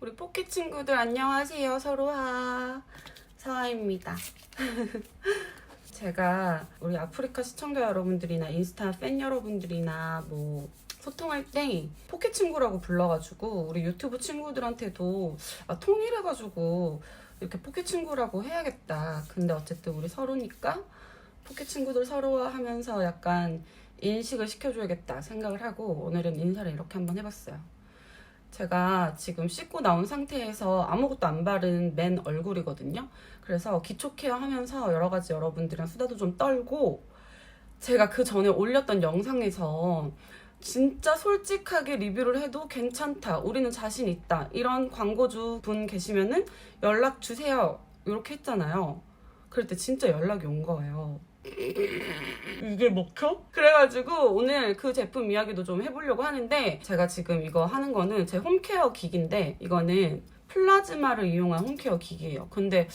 우리 포키 친구들 안녕하세요. 서로하 서하입니다. 제가 우리 아프리카 시청자 여러분들이나 인스타 팬 여러분들이나 뭐 소통할 때 포키 친구라고 불러가지고 우리 유튜브 친구들한테도 아, 통일해가지고 이렇게 포키 친구라고 해야겠다. 근데 어쨌든 우리 서로니까 포키 친구들 서로 하면서 약간 인식을 시켜줘야겠다 생각을 하고 오늘은 인사를 이렇게 한번 해봤어요. 제가 지금 씻고 나온 상태에서 아무것도 안 바른 맨 얼굴이거든요. 그래서 기초 케어 하면서 여러 가지 여러분들이랑 수다도 좀 떨고 제가 그 전에 올렸던 영상에서 진짜 솔직하게 리뷰를 해도 괜찮다. 우리는 자신 있다. 이런 광고주 분 계시면은 연락 주세요. 이렇게 했잖아요. 그럴 때 진짜 연락이 온 거예요. 이게 먹혀? 그래가지고 오늘 그 제품 이야기도 좀 해보려고 하는데 제가 지금 이거 하는 거는 제 홈케어 기기인데 이거는 플라즈마를 이용한 홈케어 기기예요. 근데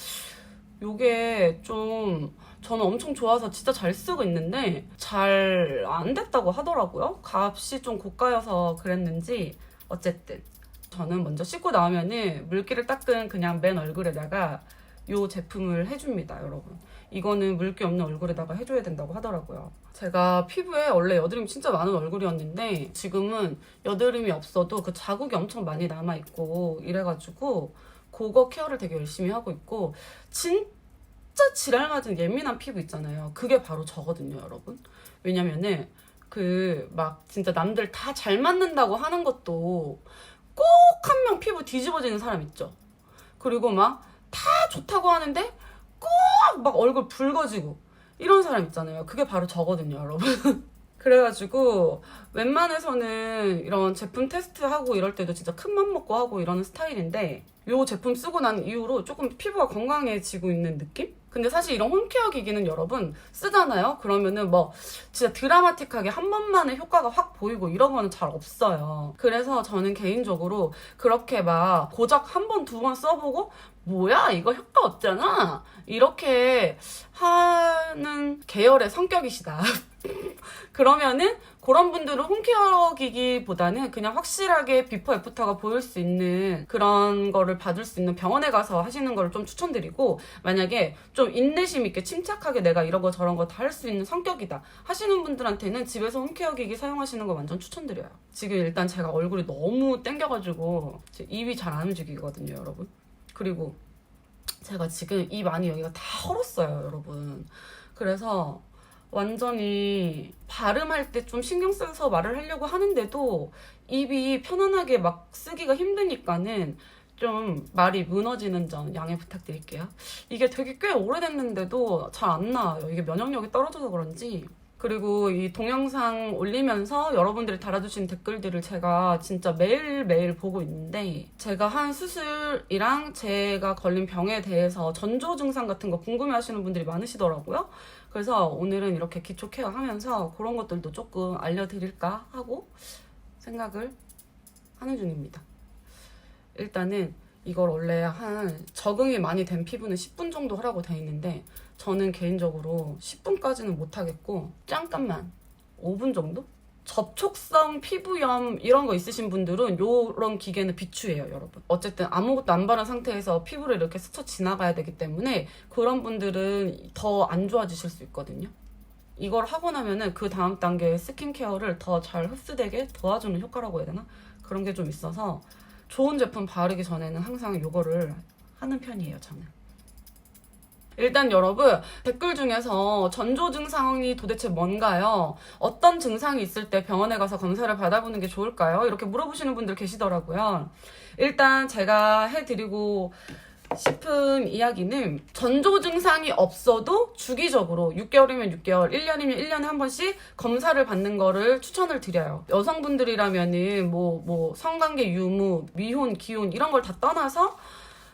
요게 좀 저는 엄청 좋아서 진짜 잘 쓰고 있는데 잘 안 됐다고 하더라고요. 값이 좀 고가여서 그랬는지 어쨌든 저는 먼저 씻고 나오면은 물기를 닦은 그냥 맨 얼굴에다가 요 제품을 해줍니다, 여러분. 이거는 물기 없는 얼굴에다가 해줘야 된다고 하더라고요. 제가 피부에 원래 여드름이 진짜 많은 얼굴이었는데 지금은 여드름이 없어도 그 자국이 엄청 많이 남아있고 이래가지고 그거 케어를 되게 열심히 하고 있고 진짜 지랄 맞은 예민한 피부 있잖아요. 그게 바로 저거든요, 여러분. 왜냐면은 그 막 진짜 남들 다 잘 맞는다고 하는 것도 꼭 한 명 피부 뒤집어지는 사람 있죠. 그리고 막 다 좋다고 하는데 꼭 막 얼굴 붉어지고 이런 사람 있잖아요. 그게 바로 저거든요, 여러분. 그래가지고 웬만해서는 이런 제품 테스트하고 이럴 때도 진짜 큰 맘 먹고 하고 이러는 스타일인데 요 제품 쓰고 난 이후로 조금 피부가 건강해지고 있는 느낌? 근데 사실 이런 홈케어 기기는 여러분 쓰잖아요? 그러면은 뭐 진짜 드라마틱하게 한 번만에 효과가 확 보이고 이런 거는 잘 없어요. 그래서 저는 개인적으로 그렇게 막 고작 한 번, 두 번 써보고 뭐야? 이거 효과 없잖아. 이렇게 하는 계열의 성격이시다. 그러면은 그런 분들은 홈케어 기기보다는 그냥 확실하게 비포 애프터가 보일 수 있는 그런 거를 받을 수 있는 병원에 가서 하시는 걸 좀 추천드리고 만약에 좀 인내심 있게 침착하게 내가 이런 거 저런 거 다 할 수 있는 성격이다 하시는 분들한테는 집에서 홈케어 기기 사용하시는 거 완전 추천드려요. 지금 일단 제가 얼굴이 너무 땡겨가지고 제 입이 잘 안 움직이거든요 여러분 그리고 제가 지금 입 안이 여기가 다 헐었어요, 여러분. 그래서 완전히 발음할 때 좀 신경 써서 말을 하려고 하는데도 입이 편안하게 막 쓰기가 힘드니까는 좀 말이 무너지는 점 양해 부탁드릴게요. 이게 되게 꽤 오래됐는데도 잘 안 나와요. 이게 면역력이 떨어져서 그런지. 그리고 이 동영상 올리면서 여러분들이 달아주신 댓글들을 제가 진짜 매일매일 보고 있는데 제가 한 수술이랑 제가 걸린 병에 대해서 전조 증상 같은 거 궁금해 하시는 분들이 많으시더라고요. 그래서 오늘은 이렇게 기초 케어 하면서 그런 것들도 조금 알려드릴까 하고 생각을 하는 중입니다. 일단은 이걸 원래 한 적응이 많이 된 피부는 10분 정도 하라고 돼 있는데 저는 개인적으로 10분까지는 못 하겠고 잠깐만 5분 정도? 접촉성 피부염 이런 거 있으신 분들은 요런 기계는 비추예요, 여러분. 어쨌든 아무것도 안 바른 상태에서 피부를 이렇게 스쳐 지나가야 되기 때문에 그런 분들은 더 안 좋아지실 수 있거든요. 이걸 하고 나면은 그 다음 단계의 스킨케어를 더 잘 흡수되게 도와주는 효과라고 해야 되나? 그런 게 좀 있어서 좋은 제품 바르기 전에는 항상 요거를 하는 편이에요, 저는. 일단 여러분 댓글 중에서 전조 증상이 도대체 뭔가요? 어떤 증상이 있을 때 병원에 가서 검사를 받아보는 게 좋을까요? 이렇게 물어보시는 분들 계시더라고요. 일단 제가 해드리고 싶은 이야기는 전조 증상이 없어도 주기적으로 6개월이면 6개월, 1년이면 1년에 한 번씩 검사를 받는 거를 추천을 드려요. 여성분들이라면은 뭐, 뭐, 성관계 유무, 미혼, 기혼 이런 걸 다 떠나서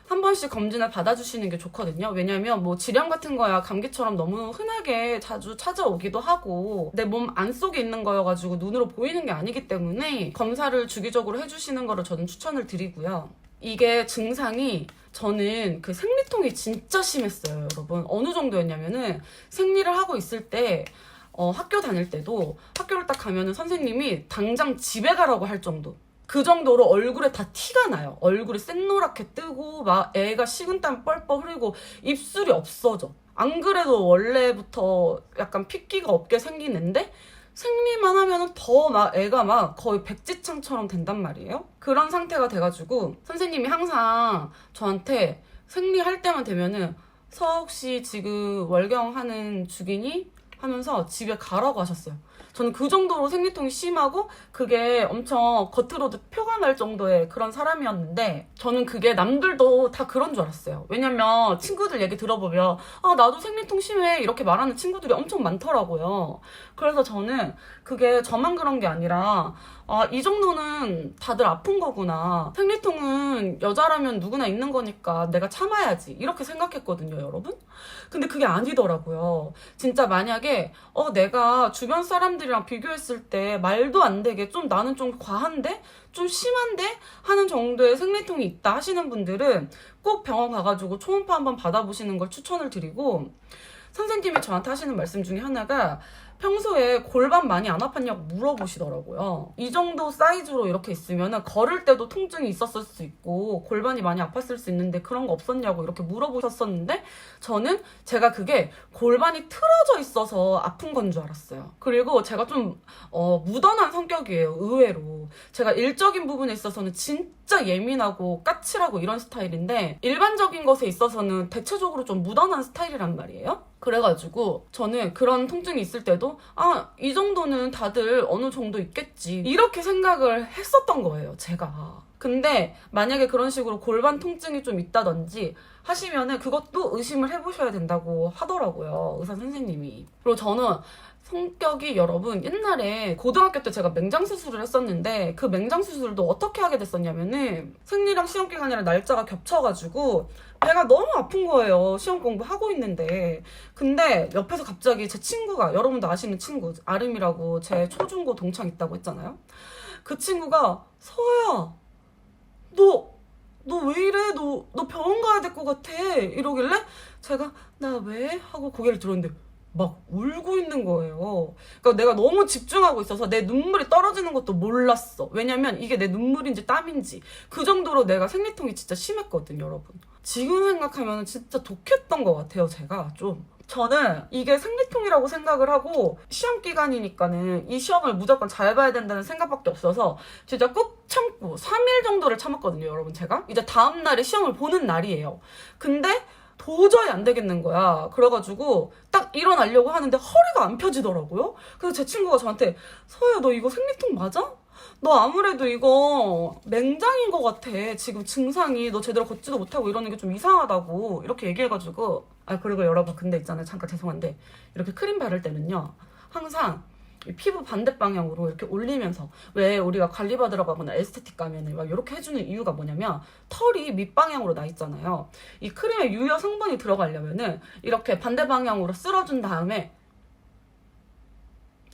한 번씩 검진을 받아주시는 게 좋거든요. 왜냐면 뭐 질염 같은 거야 감기처럼 너무 흔하게 자주 찾아오기도 하고 내 몸 안 속에 있는 거여가지고 눈으로 보이는 게 아니기 때문에 검사를 주기적으로 해주시는 거를 저는 추천을 드리고요. 이게 증상이 저는 그 생리통이 진짜 심했어요, 여러분. 어느 정도였냐면은 생리를 하고 있을 때 어, 학교 다닐 때도 학교를 딱 가면은 선생님이 당장 집에 가라고 할 정도. 그 정도로 얼굴에 다 티가 나요. 얼굴이 샛노랗게 뜨고 막 애가 식은땀 뻘뻘 흐르고 입술이 없어져. 안 그래도 원래부터 약간 핏기가 없게 생기는데 생리만 하면은 더막 애가 막 거의 백지창처럼 된단 말이에요. 그런 상태가 돼가지고 선생님이 항상 저한테 생리할 때만 되면은 서욱 씨 지금 월경하는 중이니? 하면서 집에 가라고 하셨어요. 저는 그 정도로 생리통이 심하고 그게 엄청 겉으로도 표가 날 정도의 그런 사람이었는데 저는 그게 남들도 다 그런 줄 알았어요. 왜냐면 친구들 얘기 들어보면 아 나도 생리통 심해 이렇게 말하는 친구들이 엄청 많더라고요. 그래서 저는 그게 저만 그런 게 아니라 아, 이 정도는 다들 아픈 거구나. 생리통은 여자라면 누구나 있는 거니까 내가 참아야지. 이렇게 생각했거든요, 여러분. 근데 그게 아니더라고요. 진짜 만약에, 어, 내가 주변 사람들이 랑 비교했을 때 말도 안 되게 좀 나는 좀 과한데? 좀 심한데? 하는 정도의 생리통이 있다 하시는 분들은 꼭 병원 가가지고 초음파 한번 받아보시는 걸 추천을 드리고, 선생님이 저한테 하시는 말씀 중에 하나가 평소에 골반 많이 안 아팠냐고 물어보시더라고요. 이 정도 사이즈로 이렇게 있으면 걸을 때도 통증이 있었을 수 있고 골반이 많이 아팠을 수 있는데 그런 거 없었냐고 이렇게 물어보셨었는데 저는 제가 그게 골반이 틀어져 있어서 아픈 건 줄 알았어요. 그리고 제가 좀 어, 무던한 성격이에요. 의외로. 제가 일적인 부분에 있어서는 진짜 예민하고 까칠하고 이런 스타일인데 일반적인 것에 있어서는 대체적으로 좀 무던한 스타일이란 말이에요. 그래가지고 저는 그런 통증이 있을 때도 아, 이 정도는 다들 어느 정도 있겠지. 이렇게 생각을 했었던 거예요, 제가. 근데 만약에 그런 식으로 골반 통증이 좀 있다든지 하시면은 그것도 의심을 해보셔야 된다고 하더라고요, 의사 선생님이. 그리고 저는 성격이 여러분 옛날에 고등학교 때 제가 맹장 수술을 했었는데 그 맹장 수술도 어떻게 하게 됐었냐면은 생리랑 시험 기간이랑 날짜가 겹쳐가지고 배가 너무 아픈 거예요 시험 공부하고 있는데 근데 옆에서 갑자기 제 친구가 여러분도 아시는 친구 아름이라고 제 초중고 동창 있다고 했잖아요 그 친구가 서야 너 너왜 이래? 너, 너 병원 가야 될 것 같아. 이러길래 제가 나 왜? 하고 고개를 들었는데 막 울고 있는 거예요. 그러니까 내가 너무 집중하고 있어서 내 눈물이 떨어지는 것도 몰랐어. 왜냐면 이게 내 눈물인지 땀인지 그 정도로 내가 생리통이 진짜 심했거든요, 여러분. 지금 생각하면 진짜 독했던 것 같아요, 제가 좀. 저는 이게 생리통이라고 생각을 하고 시험 기간이니까는 이 시험을 무조건 잘 봐야 된다는 생각밖에 없어서 진짜 꾹 참고 3일 정도를 참았거든요, 여러분 제가. 이제 다음 날에 시험을 보는 날이에요. 근데 도저히 안 되겠는 거야. 그래가지고 딱 일어나려고 하는데 허리가 안 펴지더라고요. 그래서 제 친구가 저한테 서야 너 이거 생리통 맞아? 너 아무래도 이거 맹장인 것 같아. 지금 증상이 너 제대로 걷지도 못하고 이러는 게 좀 이상하다고 이렇게 얘기해가지고 아 그리고 여러분 근데 있잖아요. 잠깐 죄송한데 이렇게 크림 바를 때는요 항상 이 피부 반대 방향으로 이렇게 올리면서 왜 우리가 관리 받으러 가거나 에스테틱 가면은 막 이렇게 해주는 이유가 뭐냐면 털이 밑방향으로 나 있잖아요. 이 크림에 유효 성분이 들어가려면은 이렇게 반대 방향으로 쓸어준 다음에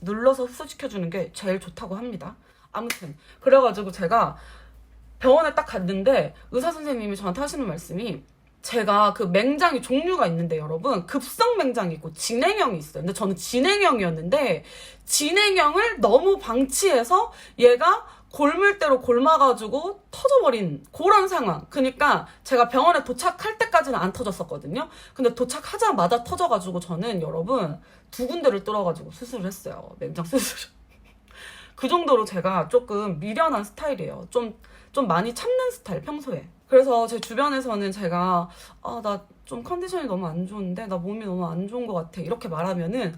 눌러서 흡수시켜주는 게 제일 좋다고 합니다. 아무튼 그래가지고 제가 병원에 딱 갔는데 의사 선생님이 저한테 하시는 말씀이 제가 그 맹장이 종류가 있는데 여러분 급성 맹장이 있고 진행형이 있어요. 근데 저는 진행형이었는데 진행형을 너무 방치해서 얘가 골물대로 골마가지고 터져버린 그런 상황. 그러니까 제가 병원에 도착할 때까지는 안 터졌었거든요. 근데 도착하자마자 터져가지고 저는 여러분 두 군데를 뚫어가지고 수술을 했어요. 맹장 수술. 그 정도로 제가 조금 미련한 스타일이에요. 좀, 좀 많이 참는 스타일, 평소에. 그래서 제 주변에서는 제가, 아, 나 좀 컨디션이 너무 안 좋은데, 나 몸이 너무 안 좋은 것 같아. 이렇게 말하면은,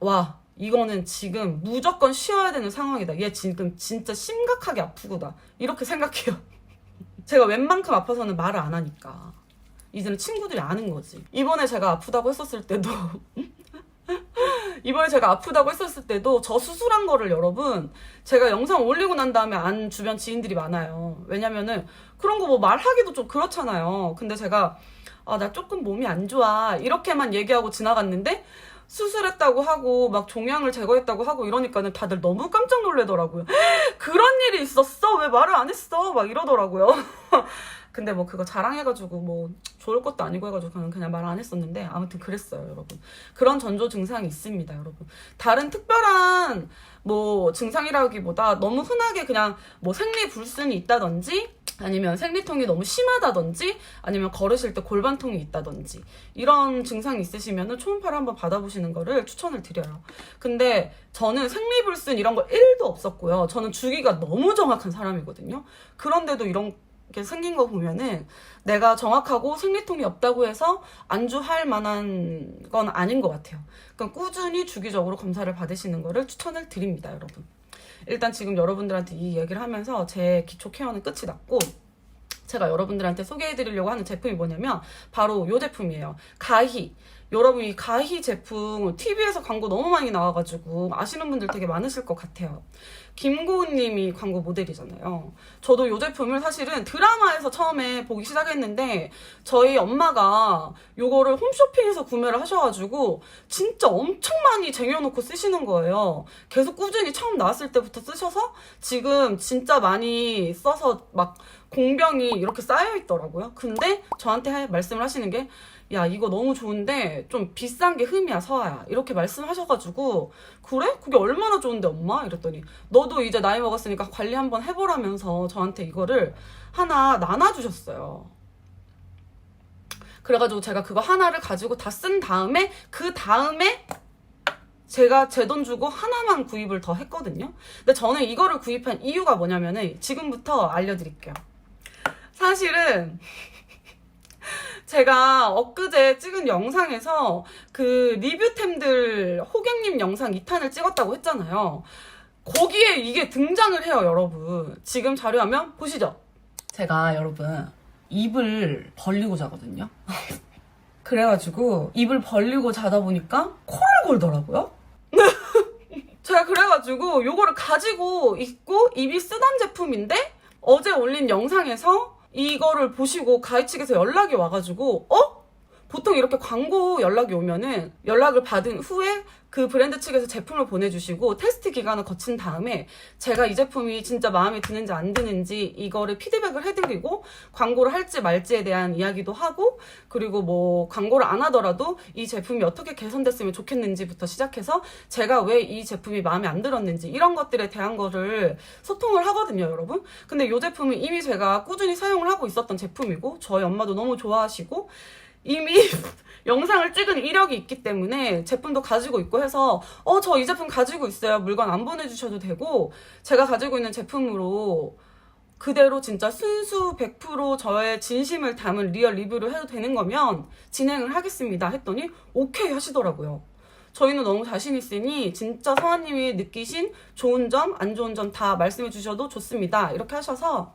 와, 이거는 지금 무조건 쉬어야 되는 상황이다. 얘 지금 진짜 심각하게 아프구나. 이렇게 생각해요. 제가 웬만큼 아파서는 말을 안 하니까. 이제는 친구들이 아는 거지. 이번에 제가 아프다고 했었을 때도, 이번에 제가 아프다고 했었을 때도 저 수술한 거를 여러분 제가 영상 올리고 난 다음에 안 주변 지인들이 많아요. 왜냐면은 그런 거 뭐 말하기도 좀 그렇잖아요. 근데 제가 아, 나 조금 몸이 안 좋아. 이렇게만 얘기하고 지나갔는데 수술했다고 하고 막 종양을 제거했다고 하고 이러니까는 다들 너무 깜짝 놀래더라고요. 그런 일이 있었어? 왜 말을 안 했어? 막 이러더라고요. 근데 뭐 그거 자랑해가지고 뭐 좋을 것도 아니고 해가지고 저는 그냥 말 안 했었는데 아무튼 그랬어요, 여러분. 그런 전조 증상이 있습니다, 여러분. 다른 특별한 뭐 증상이라기보다 너무 흔하게 그냥 뭐 생리 불순이 있다든지 아니면 생리통이 너무 심하다든지 아니면 걸으실 때 골반통이 있다든지 이런 증상이 있으시면은 초음파를 한번 받아보시는 거를 추천을 드려요. 근데 저는 생리불순 이런 거 1도 없었고요. 저는 주기가 너무 정확한 사람이거든요. 그런데도 이런 게 생긴 거 보면은 내가 정확하고 생리통이 없다고 해서 안주할 만한 건 아닌 것 같아요. 그러니까 꾸준히 주기적으로 검사를 받으시는 거를 추천을 드립니다, 여러분. 일단 지금 여러분들한테 이 얘기를 하면서 제 기초 케어는 끝이 났고 제가 여러분들한테 소개해드리려고 하는 제품이 뭐냐면 바로 이 제품이에요. 가히. 여러분 이 가히 제품 TV에서 광고 너무 많이 나와가지고 아시는 분들 되게 많으실 것 같아요. 김고은님이 광고 모델이잖아요. 저도 이 제품을 사실은 드라마에서 처음에 보기 시작했는데 저희 엄마가 요거를 홈쇼핑에서 구매를 하셔가지고 진짜 엄청 많이 쟁여놓고 쓰시는 거예요. 계속 꾸준히 처음 나왔을 때부터 쓰셔서 지금 진짜 많이 써서 막 공병이 이렇게 쌓여 있더라고요. 근데 저한테 하- 말씀을 하시는 게 야, 이거 너무 좋은데 좀 비싼 게 흠이야, 서아야. 이렇게 말씀하셔가지고, 그래? 그게 얼마나 좋은데, 엄마? 이랬더니, 너도 이제 나이 먹었으니까 관리 한번 해보라면서 저한테 이거를 하나 나눠주셨어요. 그래가지고 제가 그거 하나를 가지고 다 쓴 다음에, 그 다음에 제가 제 돈 주고 하나만 구입을 더 했거든요. 근데 저는 이거를 구입한 이유가 뭐냐면은, 지금부터 알려드릴게요. 사실은, 제가 엊그제 찍은 영상에서 그 리뷰템들 호객님 영상 2탄을 찍었다고 했잖아요. 거기에 이게 등장을 해요, 여러분. 지금 자료화면 보시죠. 제가 여러분 입을 벌리고 자거든요. 그래가지고 입을 벌리고 자다 보니까 코를 골더라고요. 제가 그래가지고 요거를 가지고 있고 입이 쓰던 제품인데 어제 올린 영상에서 이거를 보시고 가이 측에서 연락이 와가지고 어? 보통 이렇게 광고 연락이 오면은 연락을 받은 후에 그 브랜드 측에서 제품을 보내주시고 테스트 기간을 거친 다음에 제가 이 제품이 진짜 마음에 드는지 안 드는지 이거를 피드백을 해드리고 광고를 할지 말지에 대한 이야기도 하고 그리고 뭐 광고를 안 하더라도 이 제품이 어떻게 개선됐으면 좋겠는지부터 시작해서 제가 왜 이 제품이 마음에 안 들었는지 이런 것들에 대한 거를 소통을 하거든요, 여러분. 근데 이 제품은 이미 제가 꾸준히 사용을 하고 있었던 제품이고 저희 엄마도 너무 좋아하시고 이미 영상을 찍은 이력이 있기 때문에 제품도 가지고 있고 해서 어 저 이 제품 가지고 있어요 물건 안 보내주셔도 되고 제가 가지고 있는 제품으로 그대로 진짜 순수 100% 저의 진심을 담은 리얼 리뷰를 해도 되는 거면 진행을 하겠습니다 했더니 오케이 하시더라고요 저희는 너무 자신 있으니 진짜 서아님이 느끼신 좋은 점, 안 좋은 점 다 말씀해 주셔도 좋습니다. 이렇게 하셔서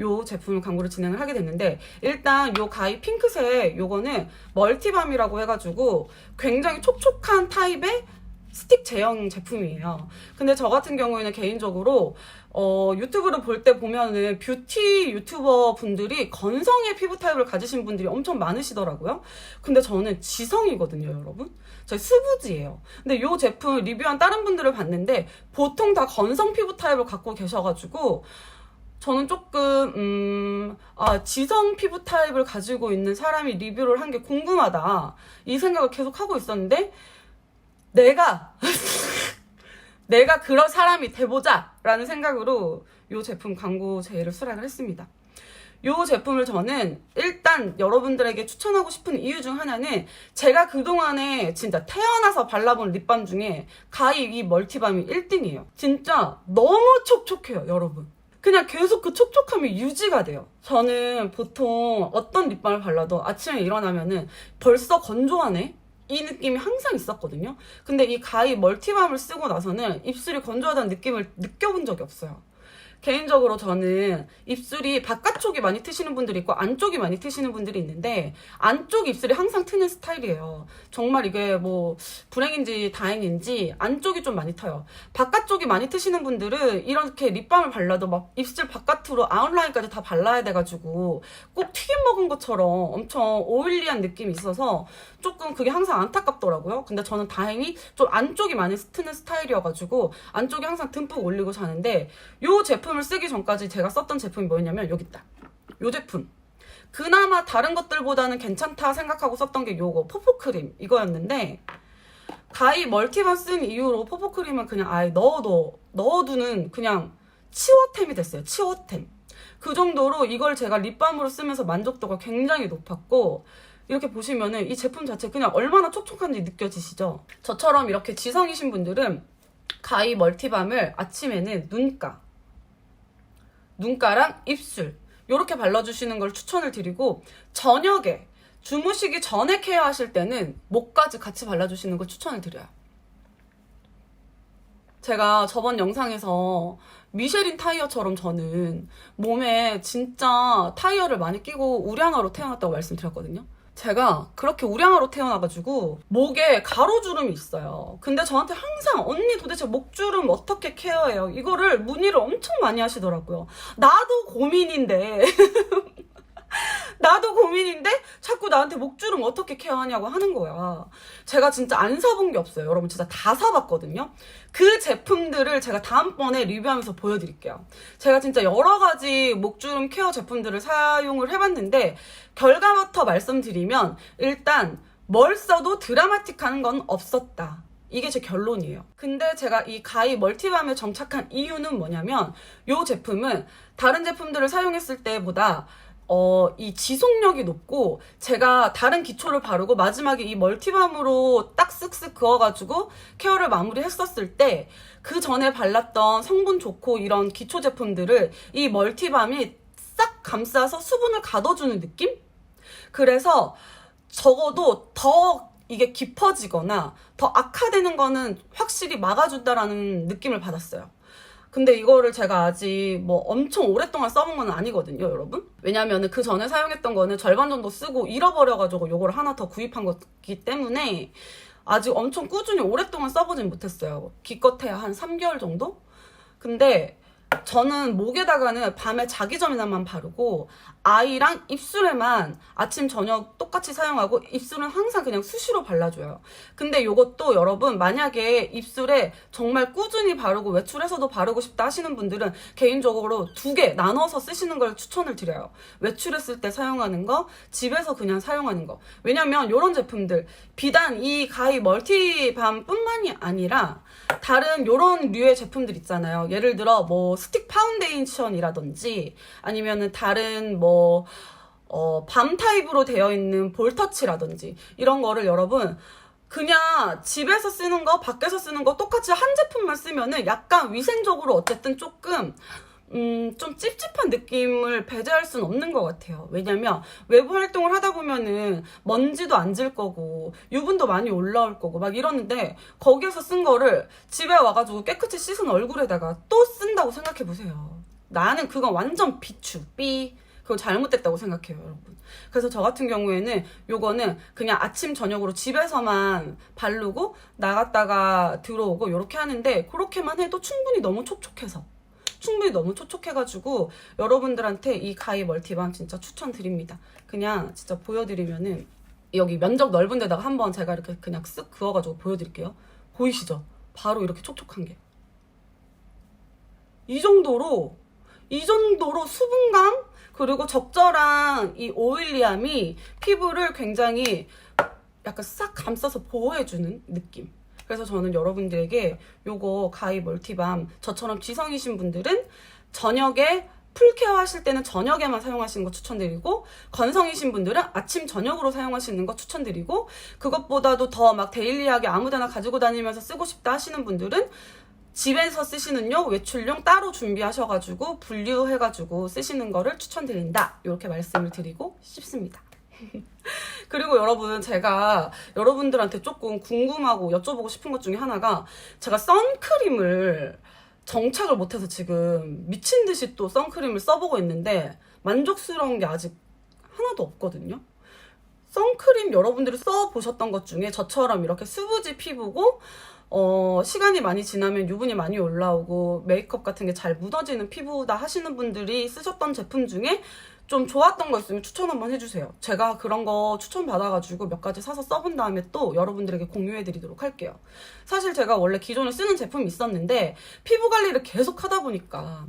요 제품을 광고를 진행을 하게 됐는데 일단 요 가이 핑크색 요거는 멀티밤이라고 해가지고 굉장히 촉촉한 타입의 스틱 제형 제품이에요. 근데 저 같은 경우에는 개인적으로 어, 유튜브를 볼 때 보면은 뷰티 유튜버 분들이 건성의 피부 타입을 가지신 분들이 엄청 많으시더라고요. 근데 저는 지성이거든요, 여러분. 저 수부지예요. 근데 요 제품 리뷰한 다른 분들을 봤는데 보통 다 건성 피부 타입을 갖고 계셔가지고 저는 조금 음, 아, 지성 피부 타입을 가지고 있는 사람이 리뷰를 한 게 궁금하다 이 생각을 계속 하고 있었는데 내가 내가 그런 사람이 돼보자 라는 생각으로 이 제품 광고 제의를 수락을 했습니다. 이 제품을 저는 일단 여러분들에게 추천하고 싶은 이유 중 하나는 제가 그동안에 진짜 태어나서 발라본 립밤 중에 가히 이 멀티밤이 1등이에요. 진짜 너무 촉촉해요, 여러분. 그냥 계속 그 촉촉함이 유지가 돼요. 저는 보통 어떤 립밤을 발라도 아침에 일어나면은 벌써 건조하네? 이 느낌이 항상 있었거든요. 근데 이 가히 멀티밤을 쓰고 나서는 입술이 건조하다는 느낌을 느껴본 적이 없어요. 개인적으로 저는 입술이 바깥쪽이 많이 트시는 분들이 있고 안쪽이 많이 트시는 분들이 있는데 안쪽 입술이 항상 트는 스타일이에요. 정말 이게 뭐 불행인지 다행인지 안쪽이 좀 많이 터요. 바깥쪽이 많이 트시는 분들은 이렇게 립밤을 발라도 막 입술 바깥으로 아웃라인까지 다 발라야 돼가지고 꼭 튀김 먹은 것처럼 엄청 오일리한 느낌이 있어서 조금 그게 항상 안타깝더라고요. 근데 저는 다행히 좀 안쪽이 많이 트는 스타일이어가지고 안쪽에 항상 듬뿍 올리고 자는데 요 제품 을 쓰기 전까지 제가 썼던 제품이 뭐였냐면 여기 있다. 요 제품. 그나마 다른 것들보다는 괜찮다 생각하고 썼던 게 요거 포포크림 이거였는데 가히 멀티밤 쓴 이후로 포포크림은 그냥 아예 넣어둬 넣어두는 그냥 치워템이 됐어요 치워템 그 정도로 이걸 제가 립밤으로 쓰면서 만족도가 굉장히 높았고 이렇게 보시면은 이 제품 자체 그냥 얼마나 촉촉한지 느껴지시죠? 저처럼 이렇게 지성이신 분들은 가히 멀티밤을 아침에는 눈가, 눈가랑 입술 이렇게 발라주시는 걸 추천을 드리고 저녁에 주무시기 전에 케어하실 때는 목까지 같이 발라주시는 걸 추천을 드려요. 제가 저번 영상에서 미쉐린 타이어처럼 저는 몸에 진짜 타이어를 많이 끼고 우량아로 태어났다고 말씀드렸거든요. 제가 그렇게 우량아로 태어나가지고 목에 가로주름이 있어요. 근데 저한테 항상 언니 도대체 목주름 어떻게 케어해요? 이거를 문의를 엄청 많이 하시더라고요. 나도 고민인데 나도 고민인데 자꾸 나한테 목주름 어떻게 케어하냐고 하는 거야. 제가 진짜 안 사본 게 없어요. 여러분 진짜 다 사봤거든요. 그 제품들을 제가 다음번에 리뷰하면서 보여드릴게요. 제가 진짜 여러 가지 목주름 케어 제품들을 사용을 해봤는데 결과부터 말씀드리면 일단 뭘 써도 드라마틱한 건 없었다. 이게 제 결론이에요. 근데 제가 이 가이 멀티밤에 정착한 이유는 뭐냐면 이 제품은 다른 제품들을 사용했을 때보다 어, 이 지속력이 높고 제가 다른 기초를 바르고 마지막에 이 멀티밤으로 딱 쓱쓱 그어가지고 케어를 마무리했었을 때 그 전에 발랐던 성분 좋고 이런 기초 제품들을 이 멀티밤이 싹 감싸서 수분을 가둬주는 느낌? 그래서 적어도 더 이게 깊어지거나 더 악화되는 거는 확실히 막아준다라는 느낌을 받았어요. 근데 이거를 제가 아직 뭐 엄청 오랫동안 써본 건 아니거든요, 여러분. 왜냐면은 그 전에 사용했던 거는 절반 정도 쓰고 잃어버려가지고 요거를 하나 더 구입한 거기 때문에 아직 엄청 꾸준히 오랫동안 써보진 못했어요. 기껏해야 한 3개월 정도? 근데 저는 목에다가는 밤에 자기 전에만 바르고 아이랑 입술에만 아침 저녁 똑같이 사용하고 입술은 항상 그냥 수시로 발라줘요. 근데 이것도 여러분 만약에 입술에 정말 꾸준히 바르고 외출해서도 바르고 싶다 하시는 분들은 개인적으로 두 개 나눠서 쓰시는 걸 추천을 드려요. 외출했을 때 사용하는 거, 집에서 그냥 사용하는 거. 왜냐면 이런 제품들 비단 이 가히 멀티밤뿐만이 아니라 다른 요런 류의 제품들 있잖아요. 예를 들어 뭐 스틱 파운데이션이라든지 아니면은 다른 뭐 어, 밤 타입으로 되어 있는 볼터치라든지 이런 거를 여러분 그냥 집에서 쓰는 거, 밖에서 쓰는 거 똑같이 한 제품만 쓰면은 약간 위생적으로 어쨌든 조금 음, 좀 찝찝한 느낌을 배제할 수는 없는 것 같아요. 왜냐면 외부 활동을 하다 보면은 먼지도 앉을 거고 유분도 많이 올라올 거고 막 이러는데 거기에서 쓴 거를 집에 와가지고 깨끗이 씻은 얼굴에다가 또 쓴다고 생각해 보세요. 나는 그건 완전 비추, 삐. 그거 잘못됐다고 생각해요, 여러분. 그래서 저 같은 경우에는 요거는 그냥 아침, 저녁으로 집에서만 바르고 나갔다가 들어오고 이렇게 하는데 그렇게만 해도 충분히 너무 촉촉해서. 충분히 너무 촉촉해가지고 여러분들한테 이 가이 멀티밤 진짜 추천드립니다. 그냥 진짜 보여드리면은 여기 면적 넓은 데다가 한번 제가 이렇게 그냥 쓱 그어가지고 보여드릴게요. 보이시죠? 바로 이렇게 촉촉한 게. 이 정도로 이 정도로 수분감 그리고 적절한 이 오일리함이 피부를 굉장히 약간 싹 감싸서 보호해주는 느낌. 그래서 저는 여러분들에게 요거 가이 멀티밤 저처럼 지성이신 분들은 저녁에 풀케어 하실 때는 저녁에만 사용하시는 거 추천드리고 건성이신 분들은 아침 저녁으로 사용하시는 거 추천드리고 그것보다도 더 막 데일리하게 아무데나 가지고 다니면서 쓰고 싶다 하시는 분들은 집에서 쓰시는 용 외출용 따로 준비하셔가지고 분류해가지고 쓰시는 거를 추천드린다 이렇게 말씀을 드리고 싶습니다. 그리고 여러분 제가 여러분들한테 조금 궁금하고 여쭤보고 싶은 것 중에 하나가 제가 선크림을 정착을 못해서 지금 미친 듯이 또 선크림을 써보고 있는데 만족스러운 게 아직 하나도 없거든요. 선크림 여러분들이 써보셨던 것 중에 저처럼 이렇게 수부지 피부고 어, 시간이 많이 지나면 유분이 많이 올라오고 메이크업 같은 게잘 묻어지는 피부다 하시는 분들이 쓰셨던 제품 중에 좀 좋았던 거 있으면 추천 한번 해주세요. 제가 그런 거 추천 받아가지고 몇 가지 사서 써본 다음에 또 여러분들에게 공유해드리도록 할게요. 사실 제가 원래 기존에 쓰는 제품이 있었는데 피부 관리를 계속 하다 보니까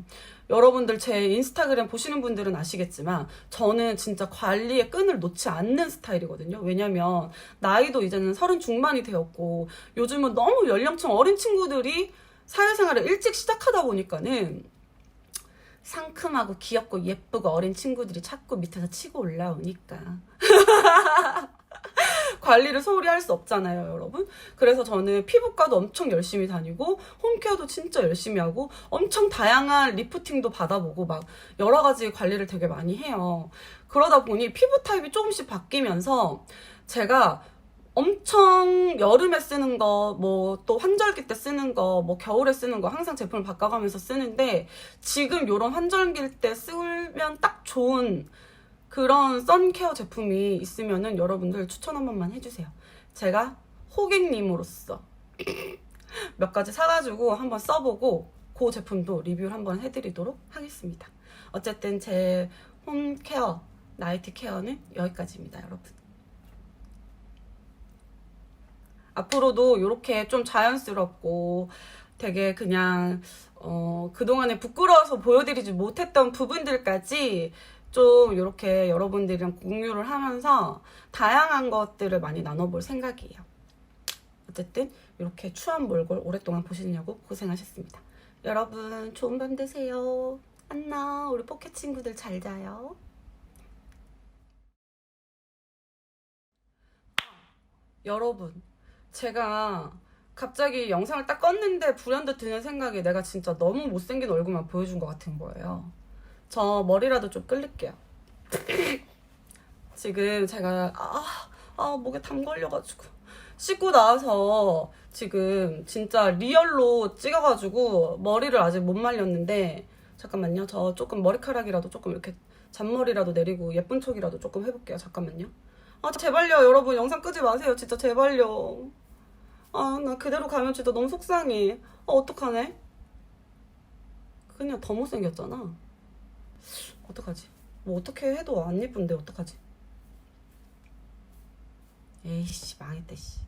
여러분들 제 인스타그램 보시는 분들은 아시겠지만 저는 진짜 관리의 끈을 놓지 않는 스타일이거든요. 왜냐면 나이도 이제는 서른 중반이 되었고 요즘은 너무 연령층 어린 친구들이 사회생활을 일찍 시작하다 보니까는 상큼하고 귀엽고 예쁘고 어린 친구들이 자꾸 밑에서 치고 올라오니까 관리를 소홀히 할 수 없잖아요, 여러분. 그래서 저는 피부과도 엄청 열심히 다니고 홈케어도 진짜 열심히 하고 엄청 다양한 리프팅도 받아보고 막 여러 가지 관리를 되게 많이 해요. 그러다 보니 피부 타입이 조금씩 바뀌면서 제가 엄청 여름에 쓰는 거, 뭐 또 환절기 때 쓰는 거, 뭐 겨울에 쓰는 거 항상 제품을 바꿔가면서 쓰는데 지금 요런 환절기 때 쓰면 딱 좋은 그런 선케어 제품이 있으면은 여러분들 추천 한 번만 해주세요. 제가 호객님으로서 몇 가지 사가지고 한번 써보고 그 제품도 리뷰를 한번 해드리도록 하겠습니다. 어쨌든 제 홈케어, 나이트 케어는 여기까지입니다, 여러분. 앞으로도 이렇게 좀 자연스럽고 되게 그냥 어, 그동안에 부끄러워서 보여드리지 못했던 부분들까지 좀 이렇게 여러분들이랑 공유를 하면서 다양한 것들을 많이 나눠볼 생각이에요. 어쨌든 이렇게 추한 몰골 오랫동안 보시느냐고 고생하셨습니다. 여러분 좋은 밤 되세요. 안녕. 우리 포켓 친구들 잘 자요. 여러분, 제가 갑자기 영상을 딱 껐는데 불현듯 드는 생각이 내가 진짜 너무 못생긴 얼굴만 보여준 것 같은 거예요. 저 머리라도 좀 끌릴게요. 지금 제가 아, 아 목에 담 걸려가지고 씻고 나와서 지금 진짜 리얼로 찍어가지고 머리를 아직 못 말렸는데 잠깐만요. 저 조금 머리카락이라도 조금 이렇게 잔머리라도 내리고 예쁜 척이라도 조금 해볼게요. 잠깐만요. 아 제발요 여러분 영상 끄지 마세요. 진짜 제발요. 아 나 그대로 가면 진짜 너무 속상해. 아 어떡하네? 그냥 더 못생겼잖아. 어떡하지? 뭐 어떻게 해도 안 예쁜데 어떡하지? 에이씨 망했다 씨.